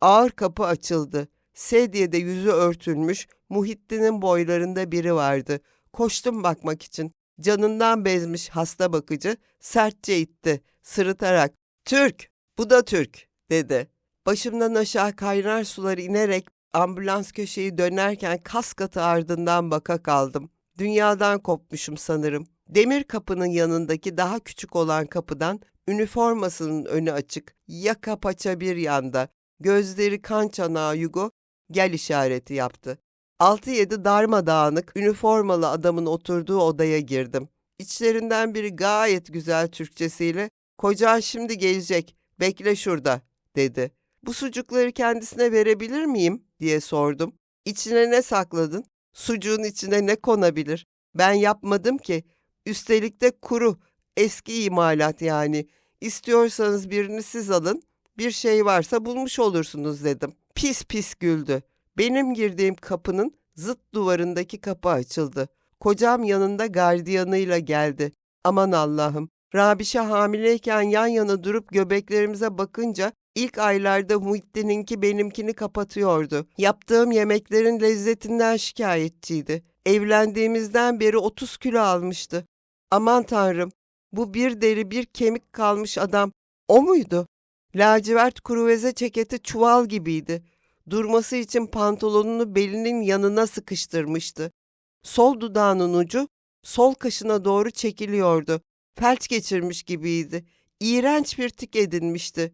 Ağır kapı açıldı. Sedyede yüzü örtülmüş, Muhittin'in boylarında biri vardı. Koştum bakmak için. Canından bezmiş hasta bakıcı sertçe itti, sırıtarak. Türk, bu da Türk, dedi. Başımdan aşağı kaynar sular inerek ambulans köşeyi dönerken kas katı ardından baka kaldım. Dünyadan kopmuşum sanırım. Demir kapının yanındaki daha küçük olan kapıdan üniformasının önü açık, yaka paça bir yanda, gözleri kan çanağı Yugo gel işareti yaptı. 6-7 darmadağınık üniformalı adamın oturduğu odaya girdim. İçlerinden biri gayet güzel Türkçesiyle kocan şimdi gelecek bekle şurada dedi. Bu sucukları kendisine verebilir miyim diye sordum. İçine ne sakladın? Sucuğun içine ne konabilir? Ben yapmadım ki. Üstelik de kuru, eski imalat yani. İstiyorsanız birini siz alın, bir şey varsa bulmuş olursunuz dedim. Pis pis güldü. Benim girdiğim kapının zıt duvarındaki kapı açıldı. Kocam yanında gardiyanıyla geldi. Aman Allah'ım. Rabişe hamileyken yan yana durup göbeklerimize bakınca ilk aylarda Muhittin'inki benimkini kapatıyordu. Yaptığım yemeklerin lezzetinden şikayetçiydi. Evlendiğimizden beri 30 kilo almıştı. Aman tanrım, bu bir deri bir kemik kalmış adam o muydu? Lacivert kuruveze ceketi çuval gibiydi. Durması için pantolonunu belinin yanına sıkıştırmıştı. Sol dudağının ucu sol kaşına doğru çekiliyordu. Felç geçirmiş gibiydi. İğrenç bir tik edinmişti.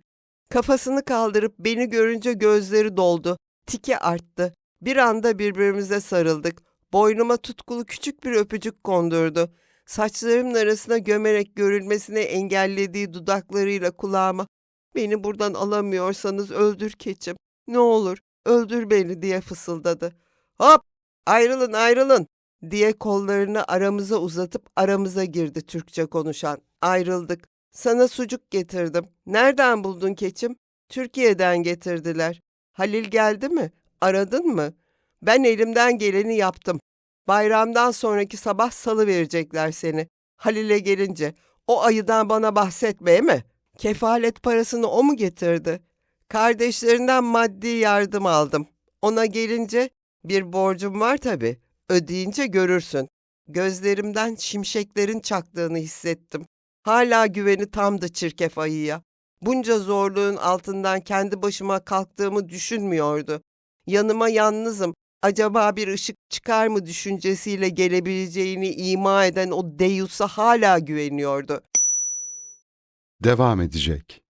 Kafasını kaldırıp beni görünce gözleri doldu. Tiki arttı. Bir anda birbirimize sarıldık. Boynuma tutkulu küçük bir öpücük kondurdu. Saçlarımın arasına gömerek görülmesini engellediği dudaklarıyla kulağıma ''Beni buradan alamıyorsanız öldür keçim. Ne olur öldür beni.'' diye fısıldadı. ''Hop ayrılın ayrılın.'' diye kollarını aramıza uzatıp aramıza girdi Türkçe konuşan. Ayrıldık. Sana sucuk getirdim. Nereden buldun keçim? Türkiye'den getirdiler. Halil geldi mi? Aradın mı? Ben elimden geleni yaptım. Bayramdan sonraki sabah salı verecekler seni. Halil'e gelince o ayıdan bana bahsetmeye mi? Kefalet parasını o mu getirdi? Kardeşlerinden maddi yardım aldım. Ona gelince bir borcum var tabii. Ödeyince görürsün. Gözlerimden şimşeklerin çaktığını hissettim. Hala güveni tamdı çirkef ayıya. Bunca zorluğun altından kendi başıma kalktığımı düşünmüyordu. Yanıma yalnızım, acaba bir ışık çıkar mı düşüncesiyle gelebileceğini ima eden o deyusa hala güveniyordu. Devam edecek.